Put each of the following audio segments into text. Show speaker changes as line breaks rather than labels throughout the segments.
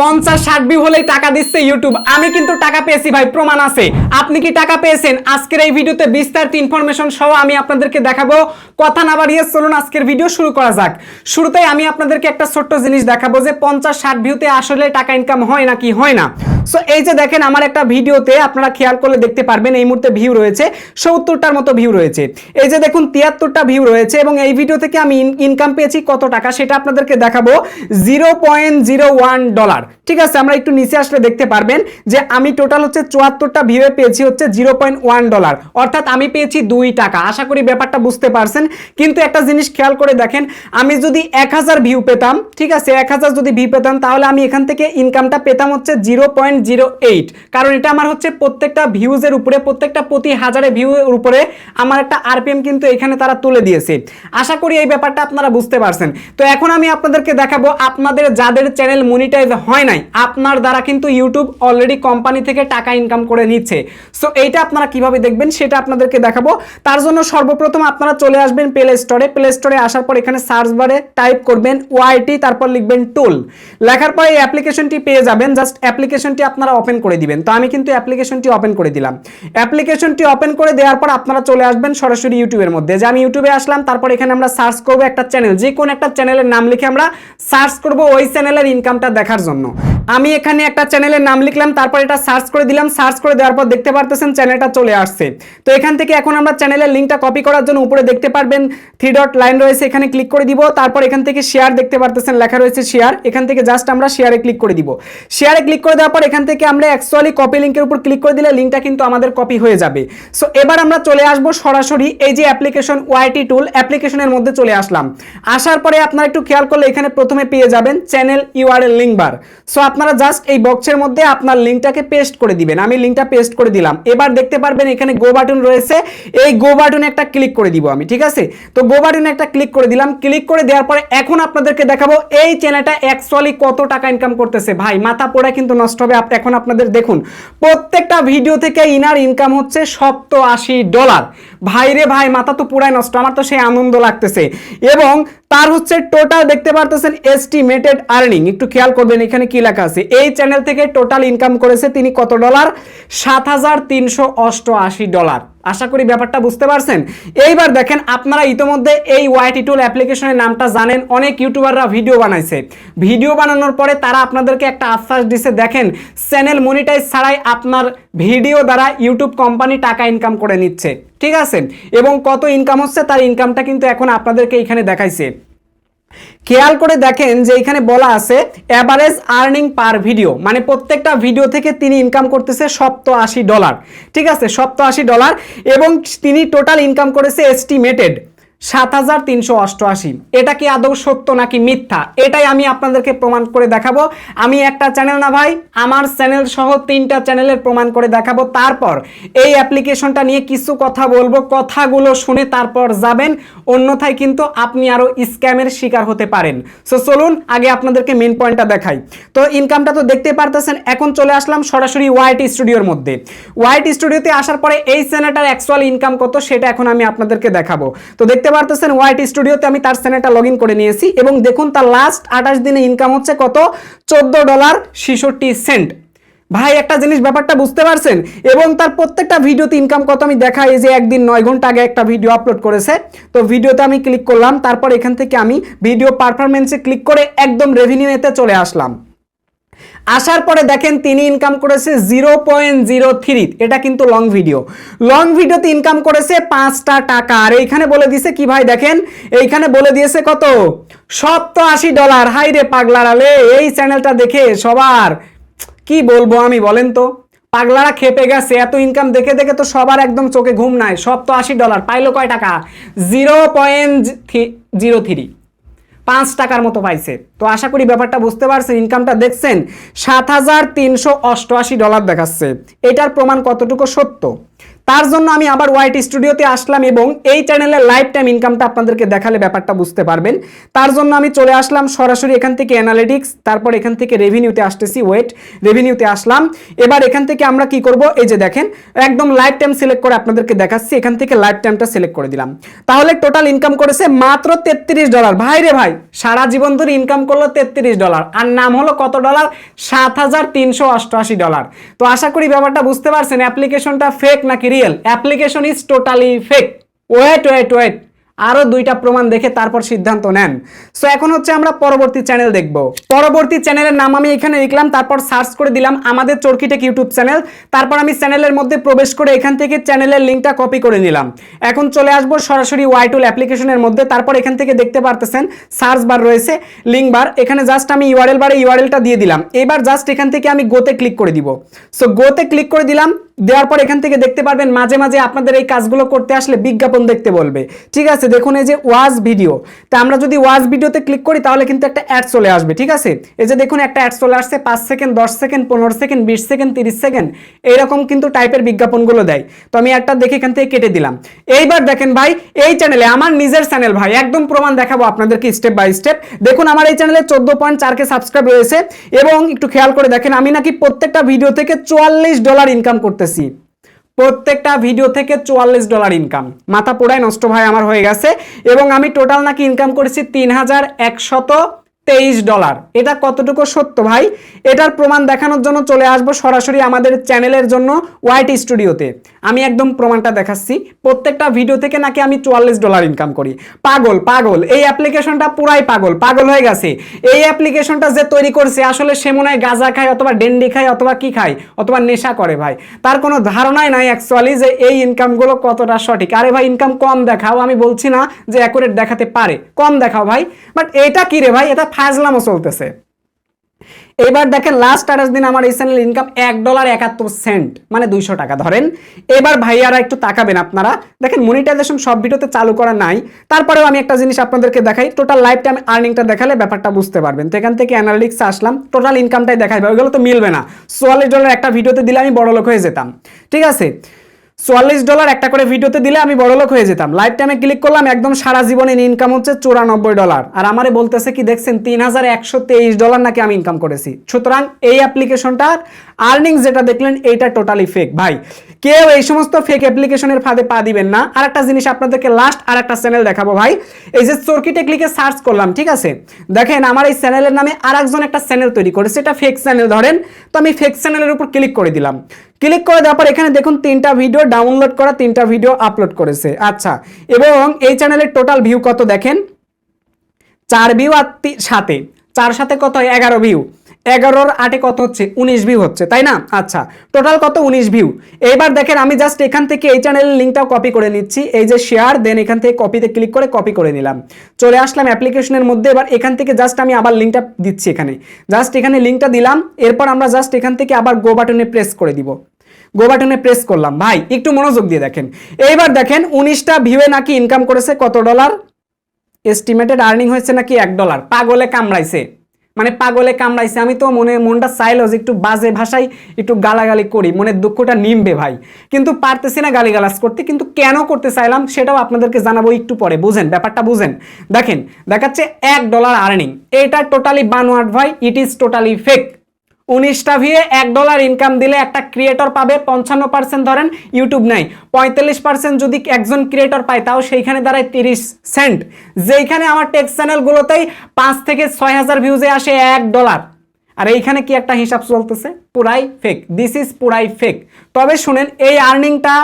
পঞ্চাশ ষাট ভিউ হলেই টাকা দিচ্ছে ইউটিউব আমি কিন্তু টাকা পেয়েছি ভাই, প্রমাণ আছে। আপনি কি টাকা পেয়েছেন? আজকের এই ভিডিওতে বিস্তারিত ইনফরমেশন সহ আমি আপনাদেরকে দেখাবো। কথা না বাড়িয়ে চলুন আজকের ভিডিও শুরু করা যাক। শুরুতেই আমি আপনাদেরকে একটা ছোট্ট জিনিস দেখাবো যে পঞ্চাশ ষাট ভিউতে আসলে টাকা ইনকাম হয় নাকি হয় না। সো এই যে দেখেন আমার একটা ভিডিওতে আপনারা খেয়াল করলে দেখতে পারবেন এই মুহূর্তে ভিউ রয়েছে, সত্তরটার মতো ভিউ রয়েছে। এই যে দেখুন, তিয়াত্তরটা ভিউ রয়েছে এবং এই ভিডিও থেকে আমি ইনকাম পেয়েছি কত টাকা সেটা আপনাদেরকে দেখাবো। Zero point zero one dollar ঠিক আছে, আমরা একটু নিচে আসলে দেখতে পারবেন যে আমি টোটাল হচ্ছে চুয়াত্তরটা ভিউয়ে পেয়েছি হচ্ছে জিরো পয়েন্ট ওয়ান ডলার অর্থাৎ আমি পেয়েছি দুই টাকা। আশা করি ব্যাপারটা বুঝতে পারছেন। কিন্তু একটা জিনিস খেয়াল করে দেখেন, আমি যদি এক হাজার ভিউ পেতাম, ঠিক আছে, এক হাজার যদি ভিউ পেতাম, তাহলে আমি এখান থেকে ইনকামটা পেতাম হচ্ছে জিরো পয়েন্ট জিরো এইট কারণ এটা আমার হচ্ছে প্রত্যেকটা ভিউজের উপরে, প্রত্যেকটা প্রতি হাজারে ভিউয়ের উপরে আমার একটা আরপিএম কিন্তু এখানে তারা তুলে দিয়েছে। আশা করি এই ব্যাপারটা আপনারা বুঝতে পারছেন। তো এখন আমি আপনাদেরকে দেখাবো আপনাদের যাদের চ্যানেল মনিটাইজ হয় নাই। আপনার দ্বারা কিন্তু ইউটিউব অলরেডি কোম্পানি থেকে টাকা ইনকাম করে নিচ্ছে। সো এইটা আপনারা কীভাবে দেখবেন সেটা আপনাদেরকে দেখাবো। তার জন্য সর্বপ্রথম আপনারা চলে আসবেন প্লে স্টোরে প্লে স্টোরে আসার পর এখানে সার্চ বারে টাইপ করবেন ওয়াইটি তারপর লিখবেন টুল লেখার পর এই অ্যাপ্লিকেশনটি পেয়ে যাবেন। জাস্ট অ্যাপ্লিকেশনটি আপনারা ওপেন করে দিবেন। তো আমি কিন্তু অ্যাপ্লিকেশনটি ওপেন করে দিলাম। অ্যাপ্লিকেশনটি ওপেন করে দেওয়ার পর আপনারা চলে আসবেন সরাসরি ইউটিউবের মধ্যে। যে আমি ইউটিউবে আসলাম, তারপর এখানে আমরা সার্চ করব একটা চ্যানেল যে কোনো একটা চ্যানেলের নাম লিখে আমরা সার্চ করব ওই চ্যানেলের ইনকামটা দেখার জন্য। আমি এখানে একটা চ্যানেলের নাম লিখলাম, তারপর এটা সার্চ করে দিলাম, সার্চ করে দেওয়ার পর দেখতে পারতেছেন চ্যানেলটা চলে আসছে। তো এখান থেকে এখন আমরা চ্যানেলের লিঙ্কটা কপি করার জন্য উপরে দেখতে পারবেন, থ্রি ডট লাইন রয়েছে, এখানে ক্লিক করে দিব, তারপর এখান থেকে শেয়ার দেখতে পারতেছেন, লেখা রয়েছে শেয়ার, এখান থেকে জাস্ট আমরা শেয়ারে ক্লিক করে দিব। শেয়ারে ক্লিক করে দেওয়ার পর এখান থেকে আমরা অ্যাকচুয়ালি কপি লিঙ্কের উপর ক্লিক করে দিলে লিঙ্কটা কিন্তু আমাদের কপি হয়ে যাবে। সো এবার আমরা চলে আসব সরাসরি এই যে অ্যাপ্লিকেশন ওয়াইটি টুল অ্যাপ্লিকেশনের মধ্যে চলে আসলাম। আসার পরে আপনারা একটু খেয়াল করলে এখানে প্রথমে পেয়ে যাবেন channel URL link bar so আপনারা জাস্ট এই বক্সের মধ্যে আপনার লিঙ্কটাকে পেস্ট করে দিবেন। আমি লিঙ্কটা পেস্ট করে দিলাম। এবার দেখতে পারবেন এখানে গো বাটন রয়েছে। এই গো বাটনে একটা ক্লিক করে দিব আমি, ঠিক আছে? তো গো বাটনে একটা ক্লিক করে দিলাম। ক্লিক করে দেওয়ার পরে এখন আপনাদেরকে দেখাবো এই চ্যানেলটা অ্যাকচুয়ালি কত টাকা ইনকাম করতেছে। ভাই, মাথা পোড়া কিন্তু নষ্ট হবে। এখন আপনাদের দেখুন, প্রত্যেকটা ভিডিও থেকে ইনার ইনকাম হচ্ছে সপ্ত আশি ডলার ভাই রে ভাই, মাথা তো পুরাই নষ্ট। আমার তো সেই আনন্দ লাগতেছে। এবং তার হচ্ছে টোটাল দেখতে পারতেছেন এস্টিমেটেড আর্নিং একটু খেয়াল করবেন এখানে কি লেখা আছে। এই চ্যানেল থেকে টোটাল ইনকাম করেছে তিনি কত ডলার সাত হাজার তিনশো অষ্টআশি ডলার আশা করি ব্যাপারটা বুঝতে পারছেন। এইবার দেখেন আপনারা ইতোমধ্যে এই ওয়াইটি টুল অ্যাপ্লিকেশনের নামটা জানেন, অনেক ইউটিউবাররা ভিডিও বানাইছে। ভিডিও বানানোর পরে তারা আপনাদেরকে একটা আশ্বাস দিছে, দেখেন চ্যানেল মনিটাইজ ছাড়াই আপনার ভিডিও দ্বারা ইউটিউব কোম্পানি টাকা ইনকাম করে নিচ্ছে। ঠিক আছে? এবং কত ইনকাম হচ্ছে, তার ইনকামটা কিন্তু এখন আপনাদেরকে এখানে দেখাইছে। খেয়াল করে দেখেন যে এখানে বলা আছে অ্যাভারেজ আর্নিং পার ভিডিও মানে প্রত্যেকটা ভিডিও থেকে তিনি ইনকাম করতেছে সপ্ত আশি ডলার ঠিক আছে? সপ্ত আশি ডলার এবং তিনি টোটাল ইনকাম করেছে এস্টিমেটেড সাত হাজার তিনশো অষ্টআশি। এটা কি আদৌ সত্য নাকি মিথ্যা? এটাই আমি আপনাদেরকে প্রমাণ করে দেখাবো। আমি একটা চ্যানেল না ভাই, আমার চ্যানেল সহ তিনটা চ্যানেলের প্রমাণ করে দেখাবো। তারপর এই অ্যাপ্লিকেশনটা নিয়ে কিছু কথা বলব, কথাগুলো শুনে তারপর যাবেন। অন্যথায় কিন্তু আপনি আরও স্ক্যামের শিকার হতে পারেন। সো চলুন আগে আপনাদেরকে মেন পয়েন্টটা দেখাই। তো ইনকামটা তো দেখতে পারতেছেন, এখন চলে আসলাম সরাসরি ওয়াইটি স্টুডিওর মধ্যে। ওয়াইটি স্টুডিওতে আসার পরে এই চ্যানেলটার অ্যাকচুয়াল ইনকাম কত, সেটা এখন আমি আপনাদেরকে দেখাবো। তো, দেখতে পারতেছেন ওয়াইটি স্টুডিওতে আমি তার চ্যানেলটা লগ করে নিয়েছি এবং দেখুন তার লাস্ট আঠাশ দিনে ইনকাম হচ্ছে কত? চোদ্দ ডলার ছিষট্টি সেন্ট ভাই, একটা জিনিস ব্যাপারটা বুঝতে পারছেন? এবং তার প্রত্যেকটা ভিডিওতে ইনকাম কত আমি দেখাই? যে একদিন নয় ঘণ্টা আগে একটা ভিডিও আপলোড করেছে। তো ভিডিওতে আমি ক্লিক করলাম, তারপর এখান থেকে আমি ভিডিও পারফরমেন্সে ক্লিক করে একদম রেভিনিউ এতে চলে আসলাম। আসার পরে দেখেন তিনি ইনকাম করেছে জিরো পয়েন্ট জিরো থ্রি এটা কিন্তু লং ভিডিও লং ভিডিওতে ইনকাম করেছে পাঁচটা টাকা। আর এইখানে বলে দিয়েছে কি ভাই দেখেন? এইখানে বলে দিয়েছে কত? সপ্ত আশি ডলার হাই রে পাগলারালে এই চ্যানেলটা দেখে সবার কি বলব আমি বলেন তো? পাগলারা খেপে গেছে, এত ইনকাম দেখে দেখে তো সবার একদম চোখে ঘুম নাই। সব তো আশি ডলার পাইলো কয় টাকা? জিরো পয়েন্ট জিরো থ্রি পাঁচ টাকার মতো পাইছে। তো আশা করি ব্যাপারটা বুঝতে পারছেন ইনকামটা দেখছেন, সাত হাজার তিনশো অষ্টআশি ডলার দেখাচ্ছে। এটার প্রমাণ কতটুকু সত্য? তার জন্য আমি আবার হোয়াইট স্টুডিওতে আসলাম এবং এই চ্যানেলের লাইফ টাইম ইনকামটা আপনাদেরকে দেখালে ব্যাপারটা বুঝতে পারবেন। তার জন্য আমি চলে আসলাম সরাসরি এখান থেকে অ্যানালিটিক্স তারপর এখান থেকে রেভিনিউতে আসতেছি ওয়েট রেভিনিউতে আসলাম। এবার এখান থেকে আমরা কি করব? এই যে দেখেন, একদম লাইফ টাইম সিলেক্ট করে আপনাদেরকে দেখাচ্ছি, এখান থেকে লাইফ টাইমটা সিলেক্ট করে দিলাম। তাহলে টোটাল ইনকাম করেছে মাত্র তেত্রিশ ডলার ভাই রে ভাই, সারা জীবন ধরে ইনকাম করল তেত্রিশ ডলার আর নাম হলো কত ডলার সাত হাজার তিনশো অষ্টআশি ডলার তো আশা করি ব্যাপারটা বুঝতে পারছেন অ্যাপ্লিকেশনটা ফেক নাকি real application is totally fake wait wait wait আরও দুইটা প্রমাণ দেখে তারপর সিদ্ধান্ত নেন। সো এখন হচ্ছে আমরা পরবর্তী চ্যানেল দেখব। পরবর্তী চ্যানেলের নাম আমি এখানে লিখলাম, তারপর সার্চ করে দিলাম আমাদের চরকিটেক ইউটিউব চ্যানেল তারপর আমি চ্যানেলের মধ্যে প্রবেশ করে এখান থেকে চ্যানেলের লিঙ্কটা কপি করে নিলাম। এখন চলে আসব সরাসরি ওয়াইটুল অ্যাপ্লিকেশনের মধ্যে। তারপর এখান থেকে দেখতে পারতেছেন সার্চ বার রয়েছে লিঙ্ক বার এখানে জাস্ট আমি ইউআরএল বারে ইউআরএলটা দিয়ে দিলাম। এবার জাস্ট এখান থেকে আমি গোতে ক্লিক করে দিব। সো গোতে ক্লিক করে দিলাম। দেওয়ার পর এখান থেকে দেখতে পারবেন মাঝে মাঝে আপনাদের এই কাজগুলো করতে আসলে বিজ্ঞাপন দেখতে বলবে। ঠিক আছে, দেখুন এই যে ওয়াজ ভিডিও। তা আমরা যদি ওয়াজ ভিডিওতে ক্লিক করি তাহলে কিন্তু একটা অ্যাড চলে আসবে, ঠিক আছে? এই যে দেখুন একটা অ্যাড চলে আসছে, পাঁচ সেকেন্ড দশ সেকেন্ড পনেরো সেকেন্ড বিশ সেকেন্ড তিরিশ সেকেন্ড এইরকম কিন্তু টাইপের বিজ্ঞাপনগুলো দেয়। তো আমি একটা দেখে এখান থেকে কেটে দিলাম। এইবার দেখেন ভাই, এই চ্যানেলে আমার নিজের চ্যানেল ভাই, একদম প্রমাণ দেখাবো আপনাদেরকে স্টেপ বাই স্টেপ দেখুন আমার এই চ্যানেলে চোদ্দ পয়েন্ট চারকে সাবস্ক্রাইব রয়েছে এবং একটু খেয়াল করে দেখেন, আমি নাকি প্রত্যেকটা ভিডিও থেকে চুয়াল্লিশ ডলার ইনকাম করতেছি। প্রত্যেকটা ভিডিও থেকে চুয়াল্লিশ ডলার ইনকাম মাথা পোড়ায় নষ্ট ভাই আমার হয়ে গেছে এবং আমি টোটাল নাকি ইনকাম করেছি তিন হাজার একশত তেইশ ডলার। এটা কতটুকু সত্য ভাই? এটার প্রমাণ দেখানোর জন্য চলে আসব সরাসরি আমাদের চ্যানেলের জন্য হোয়াইট স্টুডিওতে। আমি একদম প্রমাণটা দেখাচ্ছি। প্রত্যেকটা ভিডিও থেকে নাকি আমি চুয়াল্লিশ ডলার ইনকাম করি। পাগল পাগল। এই অ্যাপ্লিকেশনটা পুরাই পাগল। পাগল হয়ে গেছে। এই অ্যাপ্লিকেশনটা যে তৈরি করছে, আসলে সে মনে হয় গাঁজা খায় অথবা ডেন্ডি খায় অথবা কি খায়, অথবা নেশা করে ভাই। তার কোনো ধারণাই নাই অ্যাকচুয়ালি যে এই ইনকামগুলো কতটা সঠিক। আরে ভাই ইনকাম কম দেখাও, আমি বলছি না যে অ্যাকুরেট দেখাতে পারে। কম দেখাও ভাই। বাট এটা কি রে ভাই? এটা ফাজলামও চলতেছে। এবার দেখেন লাস্ট আঠাশ দিন আমার এই চ্যানেল ইনকাম এক ডলার একাত্তর সেন্ট মানে দুইশো টাকা। ধরেন, এবার ভাইয়ারা একটু তাকাবেন আপনারা। দেখেন মনিটাইজেশন সব ভিডিওতে চালু করা নাই। তারপরেও আমি একটা জিনিস আপনাদেরকে দেখাই টোটাল লাইফ টাইম আর্নিংটা দেখালে ব্যাপারটা বুঝতে পারবেন। তো এখান থেকে অ্যানালিটিক্সে আসলাম টোটাল ইনকামটাই দেখাইবে ওইগুলো তো মিলবে না। চুয়াল্লিশ ডলার একটা ভিডিওতে দিলে আমি বড় লোক হয়ে যেতাম। ঠিক আছে? চুয়াল্লিশ ডলার একটা করে ভিডিওতে দিলে আমি বড়লোক হয়ে যেতাম। লাইফ টাইমে ক্লিক করলাম, একদম সারা জীবনের ইনকাম হচ্ছে চুরানব্বই ডলার আর আমারে বলতেছে কি, দেখছেন, তিন হাজার একশো তেইশ ডলার নাকি আমি ইনকাম করেছি। সুতরাং এই অ্যাপ্লিকেশনটার আর্নিং যেটা দেখলেন, এইটা টোটালি ফেক ভাই কেউ এই সমস্ত ফেক অ্যাপ্লিকেশনের ফাঁদে পা দিবেন না। আর একটা জিনিস আপনাদেরকে লাস্ট আর একটা চ্যানেল দেখাবো ভাই। এই যে চরকিটে ক্লিকে সার্চ করলাম, ঠিক আছে? দেখেন, আমার এই চ্যানেলের নামে আর একজন একটা চ্যানেল তৈরি করেছে এটা ফেক চ্যানেল ধরেন। তো আমি ফেক চ্যানেলের উপর ক্লিক করে দিলাম। ক্লিক করে দেওয়ার পর এখানে দেখুন, তিনটা ভিডিও ডাউনলোড করা, তিনটা ভিডিও আপলোড করেছে। আচ্ছা এবং এই চ্যানেলের টোটাল ভিউ কত দেখেন? চার ভিউ আর সাথে। চার সাথে কত এগারো ভিউ এগারোর আটে কত হচ্ছে? উনিশ ভিউ হচ্ছে, তাই না? আচ্ছা টোটাল কত? উনিশ ভিউ এবার দেখেন, আমি জাস্ট এখান থেকে এই চ্যানেলের লিঙ্কটাও কপি করে নিচ্ছি। এই যে শেয়ার দেন এখান থেকে কপিতে ক্লিক করে কপি করে নিলাম। চলে আসলাম অ্যাপ্লিকেশনের মধ্যে, এবার এখান থেকে জাস্ট আমি আবার লিঙ্কটা দিচ্ছি এখানে। জাস্ট এখানে লিঙ্কটা দিলাম, এরপর আমরা জাস্ট এখান থেকে আবার গো বাটনে প্রেস করে দিব। গো বাটনে প্রেস করলাম। ভাই, একটু মনোযোগ দিয়ে দেখেন। এইবার দেখেন, উনিশটা ভিউয়ে নাকি ইনকাম করেছে কত ডলার এস্টিমেটেড আর্নিং হয়েছে নাকি এক ডলার পাগলে কামড়াইছে। মানে পাগলে কামড়াইছে। আমি তো মনে, মনটা চাইলো যে একটু বাজে ভাষায় একটু গালাগালি করি। মনের দুঃখটা নিমবে ভাই। কিন্তু পারতেছি না গালিগালাজ করতে, কিন্তু কেন করতে চাইলাম সেটাও আপনাদেরকে জানাব একটু পরে। বুঝেন, ব্যাপারটা বুঝেন। দেখেন, দেখাচ্ছে এক ডলার আর্নিং এটা টোটালি বানোয়াট ভাই ইট ইজ টোটালি ফেক উনিশটা ভিয়ে এক ডলার ইনকাম দিলে একটা ক্রিয়েটর পাবে, পঞ্চান্ন পার্সেন্ট ধরেন ইউটিউব নাই। পঁয়তাল্লিশ পার্সেন্ট যদি একজন ক্রিয়েটর পায়, তাও সেইখানে দাঁড়ায় তিরিশ সেন্ট যেইখানে আমার টেক্স চ্যানেলগুলোতেই পাঁচ থেকে ছয় হাজার ভিউজে আসে এক ডলার আর এইখানে কি একটা হিসাব চলতেছে? পুরাই ফেক দিস ইজ পুরাই ফেক তবে শুনেন, এই আর্নিংটা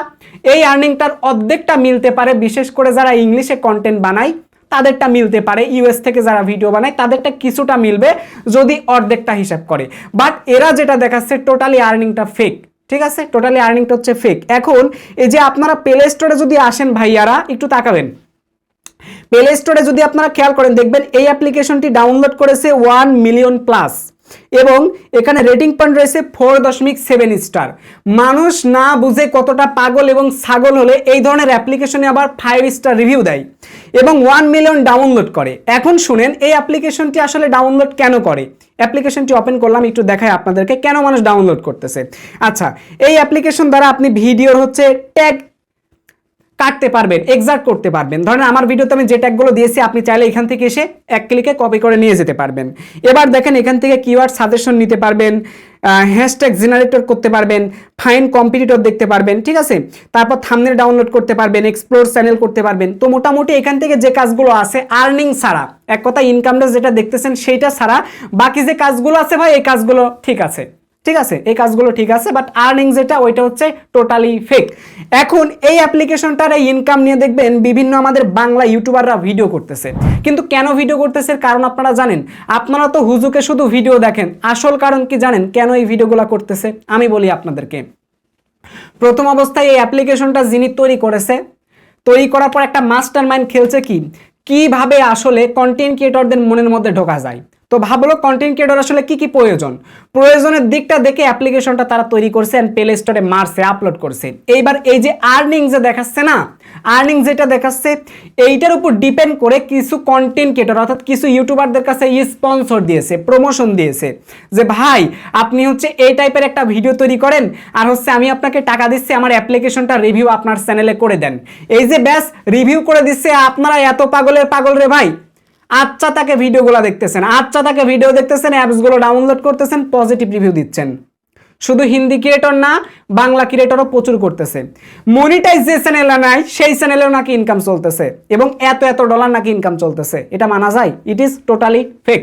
এই আর্নিংটার অর্ধেকটা মিলতে পারে, বিশেষ করে যারা ইংলিশে কন্টেন্ট বানায়। তাদেরটা মিলতে পারে ইউএস থেকে যারা ভিডিও বানায় তাদেরটা কিছুটা মিলবে যদি অর্ধেকটা হিসাব করে। বাট এরা যেটা দেখাচ্ছে টোটালি আর্নিংটা ফেক ঠিক আছে? টোটালি আর্নিংটা হচ্ছে ফেক এখন এই যে আপনারা প্লে স্টোরে যদি আসেন ভাইয়ারা, একটু তাকাবেন। প্লে স্টোরে যদি আপনারা খেয়াল করেন, দেখবেন এই অ্যাপ্লিকেশনটি ডাউনলোড করেছে ওয়ান মিলিয়ন প্লাস এবং এখানে রেটিং পয়েন্ট রয়েছে ফোর দশমিক সেভেন স্টার মানুষ না বুঝে কতটা পাগল এবং ছাগল হলে এই ধরনের অ্যাপ্লিকেশনে আবার ফাইভ স্টার রিভিউ দেয় এবং ওয়ান মিলিয়ন ডাউনলোড করে। এখন শুনেন, এই অ্যাপ্লিকেশনটি আসলে ডাউনলোড কেন করে? অ্যাপ্লিকেশনটি ওপেন করলাম, একটু দেখায় আপনাদেরকে কেন মানুষ ডাউনলোড করতেছে। আচ্ছা এই অ্যাপ্লিকেশন দ্বারা আপনি ভিডিওর হচ্ছে ট্যাগ কাটতে পারবেন এক্সাক্ট করতে পারবেন। ধরেন আমার ভিডিওতে আমি যে ট্যাগগুলো দিয়েছি, আপনি চাইলে এখান থেকে এসে এক ক্লিকে কপি করে নিয়ে যেতে পারবেন। এবার দেখেন এখান থেকে কিওয়ার্ড সাজেশন নিতে পারবেন হ্যাশট্যাগ জেনারেটর করতে পারবেন ফাইন কম্পিটিটর দেখতে পারবেন, ঠিক আছে? তারপর থামনেল ডাউনলোড করতে পারবেন এক্সপ্লোর চ্যানেল করতে পারবেন। তো মোটামুটি এখান থেকে যে কাজগুলো আছে আর্নিং ছাড়া, এক কথা ইনকামটা যেটা দেখতেছেন, সেইটা ছাড়া বাকি যে কাজগুলো আছে ভাই, এই কাজগুলো ঠিক আছে। ঠিক আছে? এই কাজগুলো ঠিক আছে বাট আর্নিং যেটা, ওইটা হচ্ছে টোটালি ফেক এখন এই অ্যাপ্লিকেশনটার এই ইনকাম নিয়ে দেখবেন, বিভিন্ন আমাদের বাংলা ইউটিউবাররা ভিডিও করতেছে। কিন্তু কেন ভিডিও করতেছে কারণ আপনারা জানেন? আপনারা তো হুজুকে শুধু ভিডিও দেখেন। আসল কারণ কি জানেন? কেন এই ভিডিওগুলো করতেছে? আমি বলি আপনাদেরকে। প্রথম অবস্থায় এই অ্যাপ্লিকেশনটা যিনি তৈরি করেছে, তৈরি করার পর একটা মাস্টার মাইন্ড খেলছে কি? কীভাবে আসলে কন্টেন্ট ক্রিয়েটরদের মনের মধ্যে ঢোকা যায়? তো ভাবলো কন্টেন্ট ক্রিয়েটর আসলে কি কি প্রয়োজন? প্রয়োজনের দিকটা দেখে অ্যাপ্লিকেশনটা তারা তৈরি করছে অ্যান্ড প্লে স্টোরে মারছে আপলোড করছে। এইবার এই যে আর্নিং যে দেখাচ্ছে না আর্নিং যেটা দেখাচ্ছে, এইটার উপর ডিপেন্ড করে কিছু কন্টেন্ট ক্রিয়েটর অর্থাৎ কিছু ইউটিউবারদের কাছে স্পন্সর দিয়েছে প্রমোশন দিয়েছে যে, ভাই, আপনি হচ্ছে এই টাইপের একটা ভিডিও তৈরি করেন আর হচ্ছে আমি আপনাকে টাকা দিচ্ছি, আমার অ্যাপ্লিকেশনটা রিভিউ আপনার চ্যানেলে করে দেন। এই যে ব্যাস রিভিউ করে দিচ্ছে, আপনারা এত পাগলের পাগল রে ভাই। আচ্ছা তাকে ভিডিওগুলো দেখতেছেন। আচ্ছা তাকে ভিডিও দেখতেছেন, অ্যাপসগুলো ডাউনলোড করতেছেন পজিটিভ রিভিউ দিচ্ছেন। শুধু হিন্দি ক্রিয়েটর না, বাংলা ক্রিয়েটরও প্রচুর করতেছে। মনিটাইজ যে চ্যানেলে নাই, সেই চ্যানেলেও নাকি ইনকাম চলতেছে। এবং এত এত ডলার নাকি ইনকাম চলতেছে। এটা মানা যায়। ইট ইজ টোটালি ফেক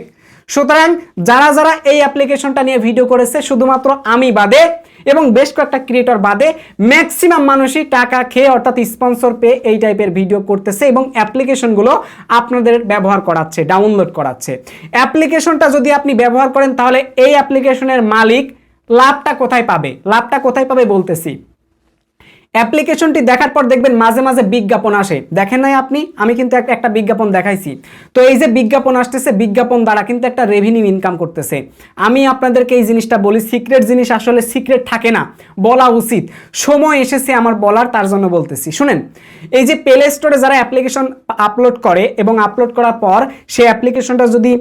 সুতরাং যারা যারা এই অ্যাপ্লিকেশনটা নিয়ে ভিডিও করেছে, শুধুমাত্র আমি বাদে এবং বেশ কয়েকটা ক্রিয়েটর বাদে ম্যাক্সিমাম মানুষই টাকা খেয়ে অর্থাৎ স্পন্সর পেয়ে এই টাইপের ভিডিও করতেছে এবং অ্যাপ্লিকেশনগুলো আপনাদের ব্যবহার করাচ্ছে ডাউনলোড করাচ্ছে। অ্যাপ্লিকেশনটা যদি আপনি ব্যবহার করেন তাহলে এই অ্যাপ্লিকেশনের মালিক লাভটা কোথায় পাবে? লাভটা কোথায় পাবে বলতেছি। অ্যাপ্লিকেশনটি দেখার পর দেখবেন মাঝে মাঝে বিজ্ঞাপন আসে। দেখেন নাই আপনি? আমি কিন্তু একটা একটা বিজ্ঞাপন দেখাইছি। তো এই যে বিজ্ঞাপন আসতেছে, বিজ্ঞাপন দ্বারা কিন্তু একটা রেভিনিউ ইনকাম করতেছে। আমি আপনাদেরকে এই জিনিসটা বলি সিক্রেট জিনিস আসলে সিক্রেট থাকে না। বলা উচিত। সময় এসেছে আমার বলার, তার জন্য বলতেছি। শুনেন, এই যে প্লে স্টোরে যারা অ্যাপ্লিকেশন আপলোড করে এবং আপলোড করার পর সেই অ্যাপ্লিকেশনটা যদি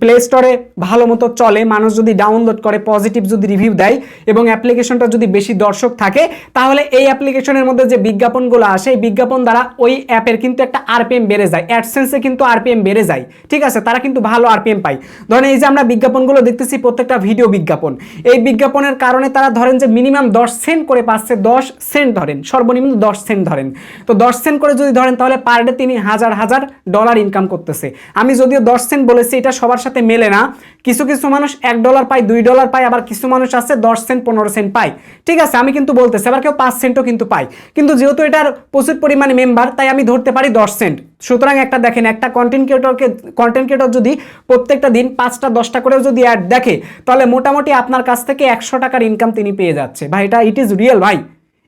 প্লে স্টোরে ভালো মতো চলে, মানুষ যদি ডাউনলোড করে পজিটিভ যদি রিভিউ দেয় এবং অ্যাপ্লিকেশনটা যদি বেশি দর্শক থাকে, তাহলে এই অ্যাপ্লিকেশনের মধ্যে যে বিজ্ঞাপনগুলো আসে, এই বিজ্ঞাপন দ্বারা ওই অ্যাপের কিন্তু একটা আরপিএম বেড়ে যায়। অ্যাডসেন্সে কিন্তু আরপিএম বেড়ে যায়। ঠিক আছে? তারা কিন্তু ভালো আরপিএম পায়। ধরেন এই যে আমরা বিজ্ঞাপনগুলো দেখতেছি, প্রত্যেকটা ভিডিও বিজ্ঞাপন। এই বিজ্ঞাপনের কারণে তারা ধরেন যে মিনিমাম দশ সেন্ট করে পাচ্ছে, দশ সেন্ট ধরেন, সর্বনিম্ন দশ সেন্ট ধরেন। তো দশ সেন্ট করে যদি ধরেন, তাহলে পার ডে তিনি হাজার হাজার ডলার ইনকাম করতেছে। আমি যদিও দশ সেন্ট বলেছি, এটা সবার সাথে মেলে না। কিছু কিছু মানুষ এক ডলার পায়, দুই ডলার পায়, আবার কিছু মানুষ আছে দশ সেন্ট পনেরো সেন্ট পায়। ঠিক আছে? আমি কিন্তু বলতেছি, আবার কেউ পাঁচ সেন্টও কিন্তু পাই। কিন্তু যেহেতু এটার প্রচুর পরিমাণে মেম্বার তাই আমি ধরতে পারি দশ সেন্ট সুতরাং একটা দেখেন, একটা কন্টেন্ট ক্রিয়েটরকে কন্টেন্ট ক্রিয়েটর যদি প্রত্যেকটা দিন পাঁচটা, দশটা করেও যদি অ্যাড দেখে, তাহলে মোটামুটি আপনার কাছ থেকে একশো টাকার ইনকাম তিনি পেয়ে যাচ্ছে। ভাই, এটা ইট ইজ রিয়েল ভাই।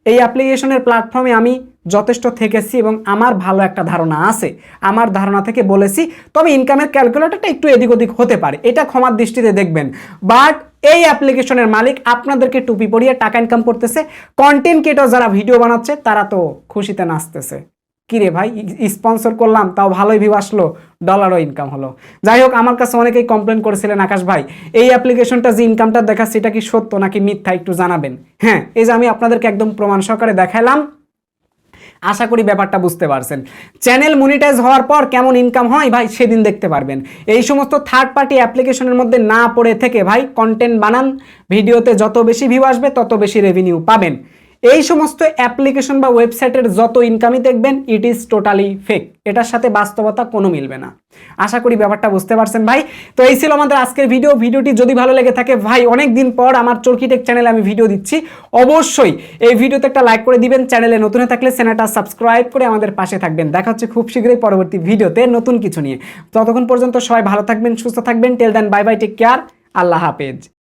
এই অ্যাপ্লিকেশনের প্ল্যাটফর্মে আমি যথেষ্ট থেকেছি এবং আমার ভালো একটা ধারণা আছে। আমার ধারণা থেকে বলেছি, তবে ইনকামের ক্যালকুলেটরটা একটু এদিক ওদিক হতে পারে। এটা ক্ষমার দৃষ্টিতে দেখবেন। বাট এই অ্যাপ্লিকেশনের মালিক আপনাদেরকে টুপি পরিয়ে টাকা ইনকাম করতেছে। কন্টেন্ট ক্রিয়েটর যারা ভিডিও বানাচ্ছে, তারা তো খুশিতে নাচতেছে। কিরে ভাই স্পন্সর করলাম, তাও ভালোই ভিউ আসলো ডলারও ইনকাম হলো। যাই হোক, আমার কাছে অনেকেই কমপ্লেন করেছিলেন, আকাশ ভাই, এই অ্যাপ্লিকেশনটা যে ইনকামটা দেখাচ্ছে, এটা কি সত্য নাকি মিথ্যা একটু জানাবেন? হ্যাঁ এই যে আমি আপনাদেরকে একদম প্রমাণ সহকারে দেখালাম আশা করি ব্যাপারটা বুঝতে পারছেন। চ্যানেল মনিটাইজ হওয়ার পর কেমন ইনকাম হয় ভাই সেদিন দেখতে পারবেন। এই সমস্ত থার্ড পার্টি অ্যাপ্লিকেশনের মধ্যে না পড়ে থেকে ভাই কন্টেন্ট বানান। ভিডিওতে যত বেশি ভিউ আসবে তত বেশি রেভিনিউ পাবেন। এই সমস্ত অ্যাপ্লিকেশন বা ওয়েবসাইটের যত ইনকামই দেখবেন ইট ইজ টোটালি ফেক এটার সাথে বাস্তবতা কোনো মিলবে না। আশা করি ব্যাপারটা বুঝতে পারছেন ভাই। তো এই ছিল আমাদের আজকের ভিডিও ভিডিওটি যদি ভালো লেগে থাকে, ভাই অনেক দিন পর আমার চরকিটেক চ্যানেলে আমি ভিডিও দিচ্ছি। অবশ্যই এই ভিডিওতে একটা লাইক করে দিবেন। চ্যানেলে নতুন হয়ে থাকলে চ্যানেলটা সাবস্ক্রাইব করে আমাদের পাশে থাকবেন। দেখা হচ্ছে খুব শীঘ্রই পরবর্তী ভিডিওতে নতুন কিছু নিয়ে। ততক্ষণ পর্যন্ত সবাই ভালো থাকবেন, সুস্থ থাকবেন। Tell then bye bye take care আল্লাহ হাফেজ।